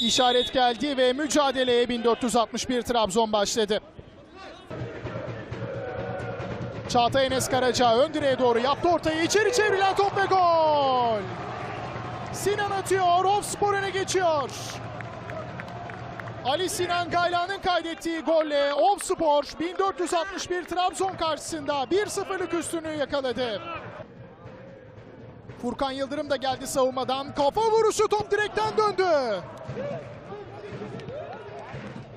İşaret geldi ve mücadeleye 1461 Trabzon başladı. Çağatay Enes Karaca ön direğe doğru yaptı ortayı. içeri çevrilen top ve gol. Sinan atıyor. Ofspor öne geçiyor. Ali Sinan Gaylan'ın kaydettiği golle Ofspor 1461 Trabzon karşısında 1-0'lık üstünlüğü yakaladı. Furkan Yıldırım da geldi savunmadan. Kafa vuruşu top direkten döndü.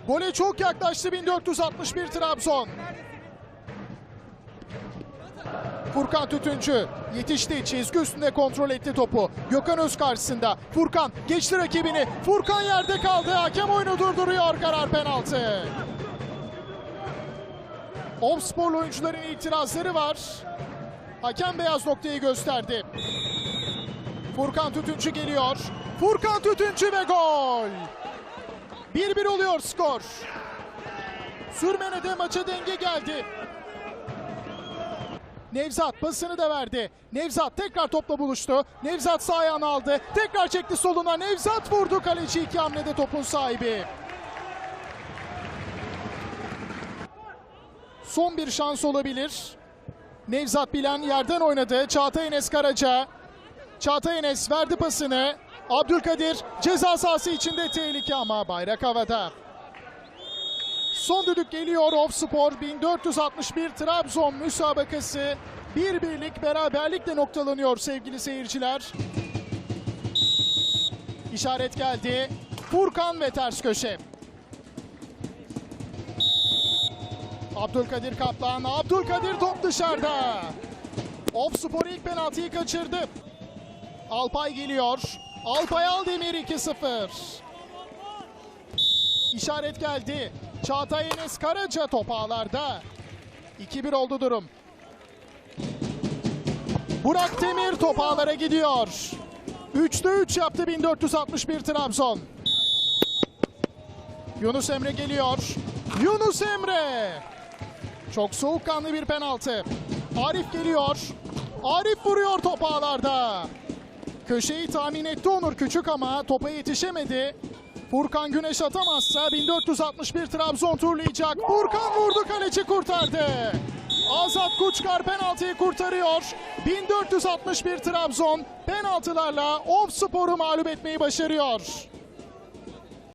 Gole çok yaklaştı 1461 Trabzon. Furkan Tütüncü yetişti çizgi üstünde kontrol etti topu. Gökhan Öz karşısında. Furkan geçti rakibini. Furkan yerde kaldı. Hakem oyunu durduruyor. Karar penaltı. Omsporlu oyuncuların itirazları var. Hakem beyaz noktayı gösterdi. Furkan Tütüncü geliyor. Furkan Tütüncü ve gol. 1-1 oluyor skor. Sürmen'e de maça denge geldi. Nevzat pasını da verdi. Nevzat tekrar topla buluştu. Nevzat sağ ayağını aldı. Tekrar çekti soluna. Nevzat vurdu. Kaleci iki hamlede topun sahibi. Son bir şans olabilir. Nevzat Bilen yerden oynadı. Çağatay Enes Karaca. Çağatay Enes verdi pasını. Abdülkadir ceza sahası içinde tehlike ama bayrak havada. Son düdük geliyor Ofspor 1461 Trabzon müsabakası. Bir birlik beraberlikle noktalanıyor sevgili seyirciler. İşaret geldi. Furkan ve ters köşe. Abdülkadir Kaplan. Abdülkadir top dışarıda. Ofspor ilk penaltıyı kaçırdı. Alpay geliyor. Alpay Aldemir 2-0. İşaret geldi. Çağatay Enes Karaca top ağlarda. 2-1 oldu durum. Burak Demir top ağlara gidiyor. 3'te 3 yaptı 1461 Trabzon. Yunus Emre geliyor. Yunus Emre. Çok soğukkanlı bir penaltı. Arif geliyor. Arif vuruyor top ağlarda. Köşeyi tahmin etti Onur Küçük ama topa yetişemedi. Furkan Güneş atamazsa 1461 Trabzon turlayacak. Furkan vurdu kaleci kurtardı. Azat Kuçkar penaltıyı kurtarıyor. 1461 Trabzon penaltılarla Ofspor'u mağlup etmeyi başarıyor.